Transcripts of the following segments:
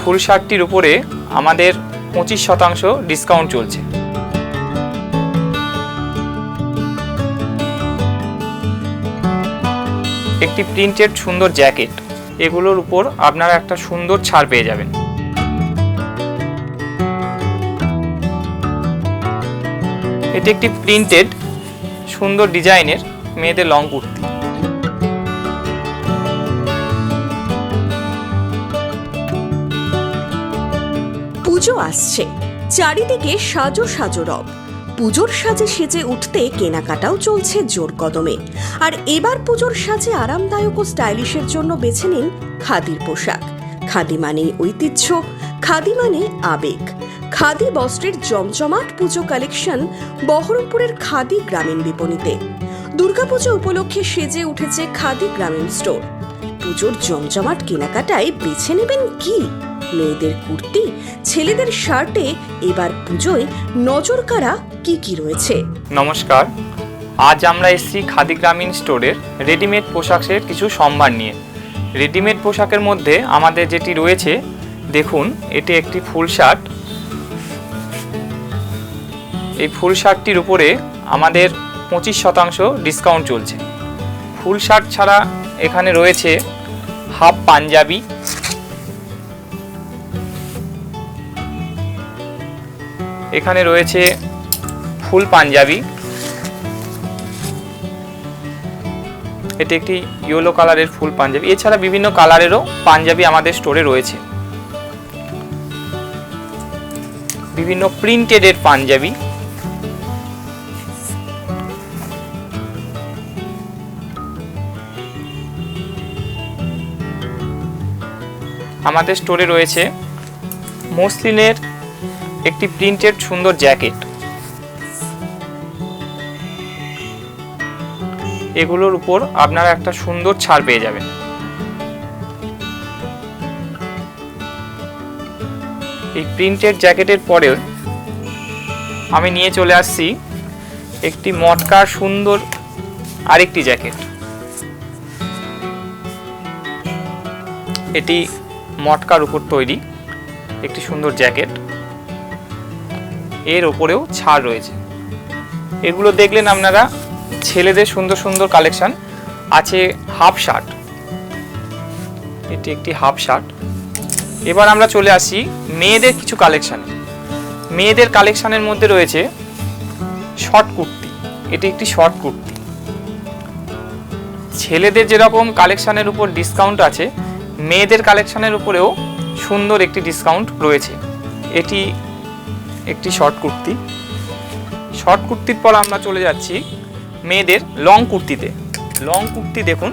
ফুল শার্টটির উপরে আমাদের পঁচিশ শতাংশ ডিসকাউন্ট চলছে। একটি প্রিন্টেড সুন্দর জ্যাকেট, এগুলোর উপর আপনারা একটা সুন্দর ছাড় পেয়ে যাবেন। এটি একটি প্রিন্টেড সুন্দর ডিজাইনের মেয়েদের লং কুর্তি। পুজো আসছে। চারিদিকে সাজো সাজো রব। পুজোর সাজে সেজে উঠতে কেনাকাটাও চলছে জোর কদমে। আর এবার পুজোর সাজে আরামদায়ক ও স্টাইলিশের জন্য বেছে নিন খাদির পোশাক। খাদি মানেই ঐতিহ্য, খাদি মানে আবেগ। খাদি বস্ত্রের জমজমাট পুজো কালেকশন বহরমপুরের খাদি গ্রামীণ বিপণীতে। দুর্গাপুজো উপলক্ষে সেজে উঠেছে খাদি গ্রামীণ স্টোর। পুজোর জমজমাট কেনাকাটায় বেছে নেবেন কি? মেয়েদের কুর্তি, ছেলেদের শার্টে এবার পুজোয় নজর কাড়া কি কি রয়েছে? নমস্কার। আজ আমরা এসেছি খাদি গ্রামীণ স্টোরের রেডিমেড পোশাকের কিছু সম্ভার নিয়ে। রেডিমেড পোশাকের মধ্যে আমাদের যেটি রয়েছে, দেখুন, এটি একটি ফুল শার্ট। এই ফুল শার্টটির উপরে আমাদের পঁচিশ শতাংশ ডিসকাউন্ট চলছে। ফুল শার্ট ছাড়া এখানে রয়েছে হাফ পাঞ্জাবি এখানে রয়েছে ফুল পাঞ্জাবি। এটি একটি ইয়েলো কালারের ফুল পাঞ্জাবি। এছাড়া বিভিন্ন কালারেরও পাঞ্জাবি আমাদের স্টোরে রয়েছে। বিভিন্ন প্রিন্টেডের পাঞ্জাবি। আমাদের স্টোরে রয়েছে মসলিনের একটি প্রিন্টেড সুন্দর জ্যাকেট। এগুলোর উপর আপনারা একটা সুন্দর ছাড় পেয়ে যাবেন। এই প্রিন্টেড জ্যাকেটের পরেও আমি নিয়ে চলে আসছি একটি মটকার সুন্দর আরেকটি জ্যাকেট। এটি মটকার উপর তৈরি একটি সুন্দর জ্যাকেট। এর ওপরেও ছাড় রয়েছে। এগুলো দেখলেন আপনারা, ছেলেদের সুন্দর সুন্দর কালেকশন আছে হাফ শার্ট এটি একটি হাফ শার্ট এবার আমরা চলে আসি মেয়েদের কিছু কালেকশানে মেয়েদের কালেকশানের মধ্যে রয়েছে শর্ট কুর্তি। এটি একটি শর্ট কুর্তি। ছেলেদের যেরকম কালেকশানের উপর ডিসকাউন্ট আছে, মেয়েদের কালেকশানের উপরেও সুন্দর একটি ডিসকাউন্ট রয়েছে। এটি একটি শর্ট কুর্তি। শর্ট কুর্তির পর আমরা চলে যাচ্ছি মেয়েদের লং কুর্তিতে। লং কুর্তি দেখুন,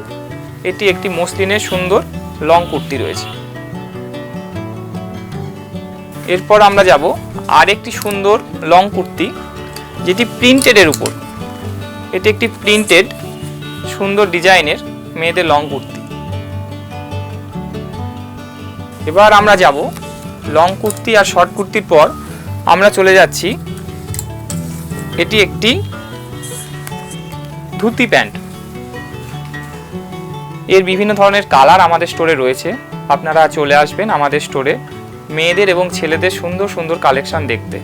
এটি একটি মসলিনের সুন্দর লং কুর্তি রয়েছে। এরপর আমরা যাব আরেকটি সুন্দর লং কুর্তি, যেটি প্রিন্টেডের উপর। এটি একটি প্রিন্টেড সুন্দর ডিজাইনের মেয়েদের লং কুর্তি। এবার আমরা যাব লং কুর্তি আর শর্ট কুর্তির পর আমরা চলে যাচ্ছি। এটি একটি ধুতি প্যান্ট। এর বিভিন্ন ধরনের কালার আমাদের স্টোরে রয়েছে। আপনারা চলে আসবেন আমাদের স্টোরে। মেয়েদের এবং ছেলেদের সুন্দর সুন্দর কালেকশন দেখতে।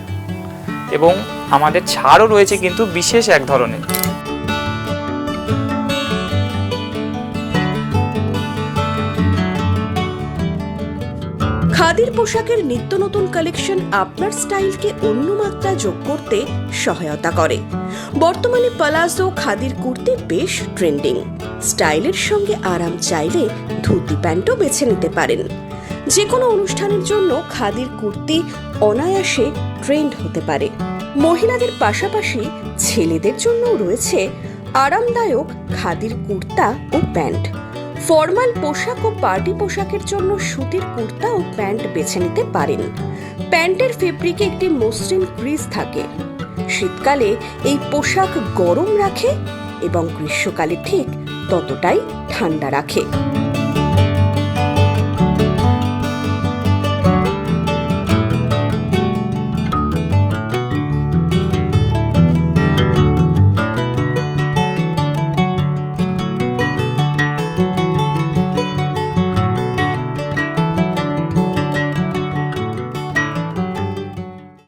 এবং আমাদের ছাড়ও রয়েছে কিন্তু বিশেষ এক ধরনের। খাদির পোশাকের নিত্য নতুন কালেকশন আপনার স্টাইলকে অন্য মাত্রা যোগ করতে সহায়তা করে। বর্তমানে পালাজো খাদির কুর্তি বেশ ট্রেন্ডিং। স্টাইলের সঙ্গে আরাম চাইলে ধুতি প্যান্টও বেছে নিতে পারেন। যে কোনো অনুষ্ঠানের জন্য খাদির কুর্তি অনায়াসে ট্রেন্ড হতে পারে। মহিলাদের পাশাপাশি ছেলেদের জন্যও রয়েছে আরামদায়ক খাদির কুর্তা ও প্যান্ট। ফর্মাল পোশাক ও পার্টি পোশাকের জন্য সুতির কুর্তা ও প্যান্ট বেছে নিতে পারেন। প্যান্টের ফেব্রিকে একটি মসৃণ ক্রিজ থাকে। শীতকালে এই পোশাক গরম রাখে এবং গ্রীষ্মকালে ঠিক ততটাই ঠান্ডা রাখে।